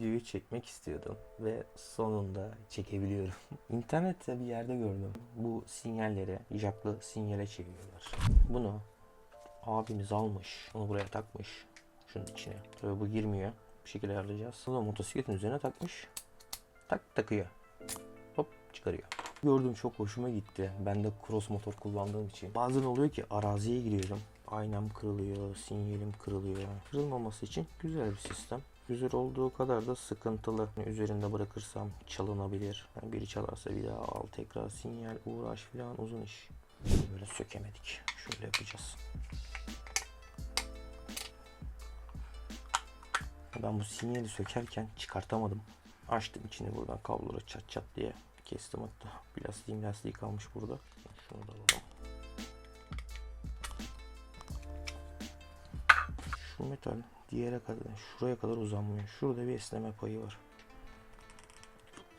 Videoyu çekmek istiyordum ve sonunda çekebiliyorum. İnternette bir yerde gördüm. Bu sinyalleri jacklı sinyale çeviriyorlar. Bunu abimiz almış. Onu buraya takmış. Şunun içine. Tabii bu girmiyor. Bir şekilde ayarlayacağız. Bunu motosikletin üzerine takmış. Tak takıyor. Hop çıkarıyor. Gördüm çok hoşuma gitti. Ben de cross motor kullandığım için. Bazen oluyor ki araziye giriyorum. Aynam kırılıyor, sinyalim kırılıyor. Kırılmaması için güzel bir sistem. Güzel olduğu kadar da sıkıntılı. Yani üzerinde bırakırsam çalınabilir. Yani biri çalarsa bir daha al tekrar sinyal uğraş filan uzun iş. Böyle sökemedik. Şöyle yapacağız. Ben bu sinyali sökerken çıkartamadım. Açtım içini buradan kabloları çat çat diye kestim hatta. Plastiğim lastiği kalmış burada. Şunu da alalım. Metal diğere kadar, şuraya kadar uzanmıyor. Şurada bir esneme payı var.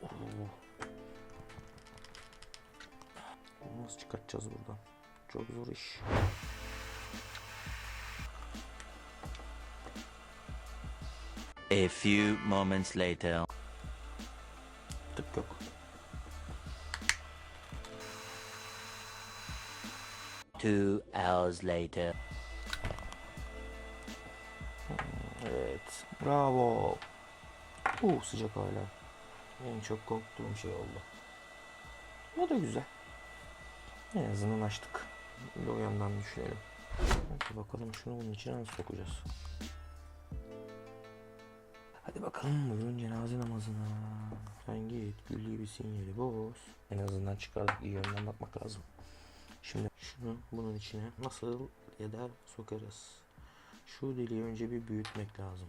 Oo. Nasıl çıkartacağız buradan? Çok zor iş. A few moments later. Tık yok. Two hours later. Bravo. Uh sıcak hala. En çok korktuğum şey oldu. O da güzel. En azından açtık. Bir o yandan düşünelim. Hadi bakalım şunu bunun içine nasıl sokacağız. Hadi bakalım bugün cenaze namazına. Sen git gül gibi sinyali boz. En azından çıkardık iyi yönden bakmak lazım. Şimdi şunu bunun içine nasıl eder sokarız. Şu deliği önce bir büyütmek lazım.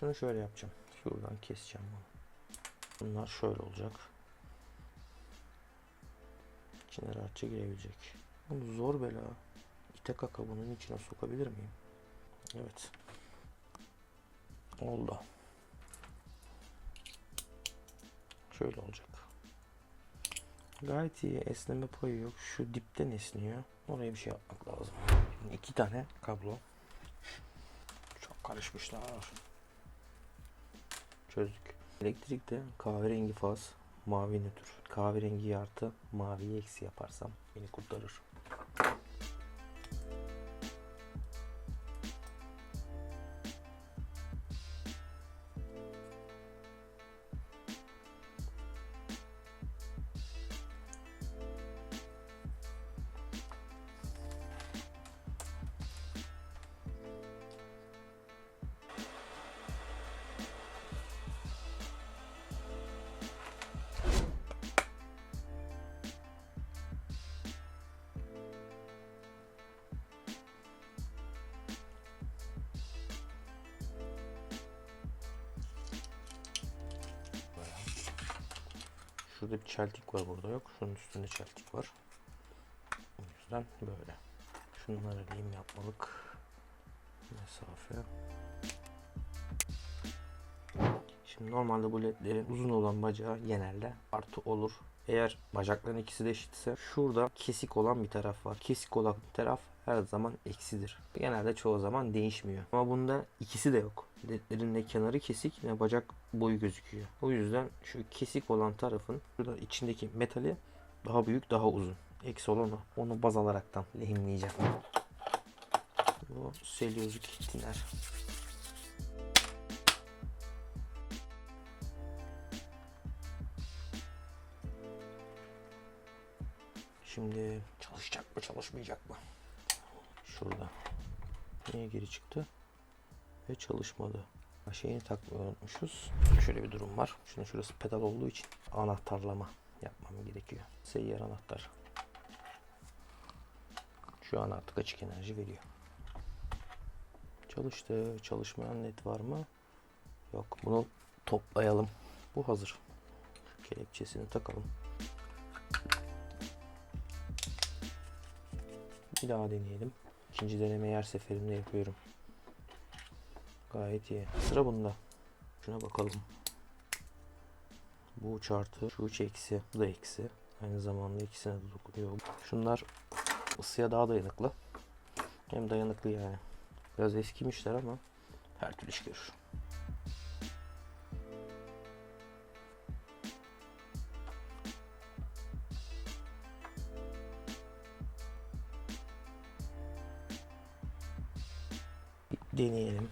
Şunu şöyle yapacağım. Şuradan keseceğim bunu. Bunlar şöyle olacak. İçine rahatça girebilecek. Bunu zor bela. İte kaka bunun içine sokabilir miyim? Evet. Oldu. Şöyle olacak. Gayet iyi. Esneme payı yok. Şu dipten esniyor. Oraya bir şey yapmak lazım. Şimdi iki tane kablo. Çok karışmışlar. Çözdük. Elektrikte kahverengi faz, mavi nötr. Kahverengi artı, maviyi eksi yaparsam beni kurtarır. Şurada bir çeltik var burada yok. Şunun üstünde çeltik var. O yüzden böyle. Şunları lehim yapmalık. Mesafe. Şimdi normalde bu ledlerin uzun olan bacağı genelde artı olur. Eğer bacakların ikisi de eşitse şurada kesik olan bir taraf var. Kesik olan taraf her zaman eksidir. Genelde çoğu zaman değişmiyor. Ama bunda ikisi de yok. Ledlerin ne kenarı kesik ne bacak boyu gözüküyor. O yüzden şu kesik olan tarafın şurada içindeki metali daha büyük daha uzun. Eksi olan. Onu baz alaraktan lehimleyeceğim. Bu selülozik tiner. Şimdi çalışacak mı çalışmayacak mı? Şurada. Niye geri çıktı? Ve çalışmadı. Şeyini takmayı unutmuşuz. Şöyle bir durum var. Şunun şurası pedal olduğu için anahtarlama yapmam gerekiyor. Seyyar anahtar. Şu an artık açık enerji veriyor. Çalıştı. Çalışmayan led var mı? Yok. Bunu toplayalım. Bu hazır. Kelepçesini takalım. Bir daha deneyelim. İkinci denemeyi her seferinde yapıyorum. Gayet iyi. Sıra bunda. Şuna bakalım. Bu uç artı, şu uç eksi, bu da eksi. Aynı zamanda ikisine de dokunuyor. Şunlar ısıya daha dayanıklı. Hem dayanıklı yani. Biraz eskimişler ama her türlü iş görür. Deneyelim.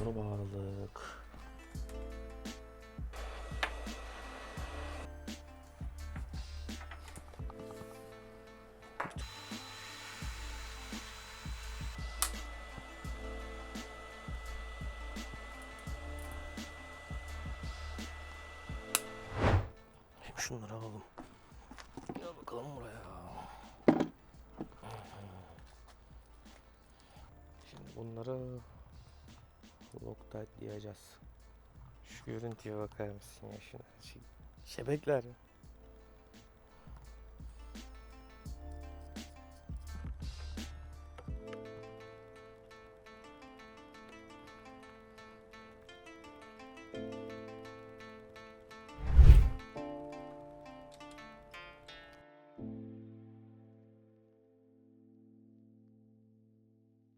Doğru bağlılık. Şunları alalım. Gel bakalım buraya. Şimdi bunları Loctite diyeceğiz. Şu görüntüye bakar mısın ya şuna? Şu şebekler.